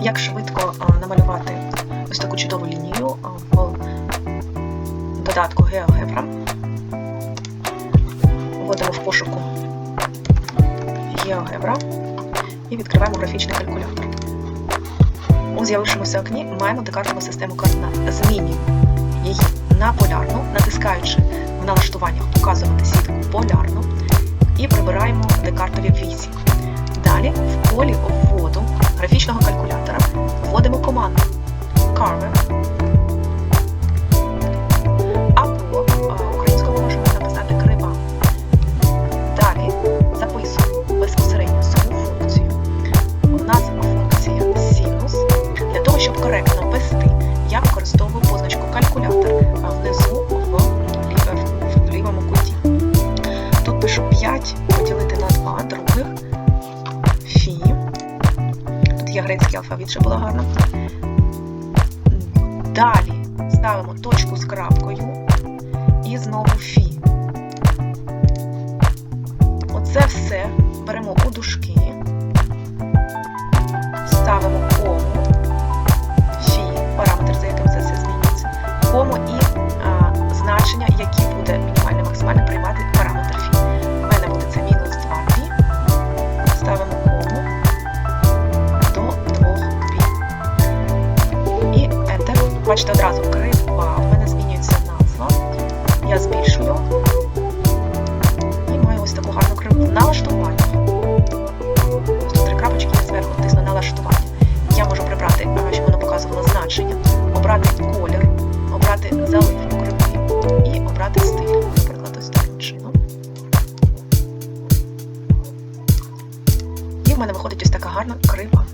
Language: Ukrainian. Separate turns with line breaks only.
як швидко намалювати ось таку чудову лінію в додатку GeoGebra. Вводимо в пошуку GeoGebra і відкриваємо графічний калькулятор. У з'явившомуся окні маємо декартову систему координат. Змінюємо її на полярну, натискаючи в налаштуваннях показувати сітку полярну і прибираємо декартові вісі. Далі в полі графічного калькулятора вводимо команду carve або а, українською можемо написати крива. Далі записуємо безпосередньо саму функцію. Назва функція синус. Для того, щоб коректно ввести, я використовую позначку калькулятор внизу в лівому куті. Тут пишу 5 поділити на 2 других фі. Є грецький алфавіт, щоб було гарно. Далі ставимо точку з крапкою і знову фі. Оце все беремо у дужки, Бачите, одразу крива. В мене змінюється назва. Я збільшую. І маю ось таку гарну криву. В налаштуваннях. Ось три крапочки я зверху тисну налаштування. Я можу прибрати, щоб воно показувало значення, обрати колір, обрати заливку криви і обрати стиль. Наприклад, ось таким чином. І в мене виходить ось така гарна крива.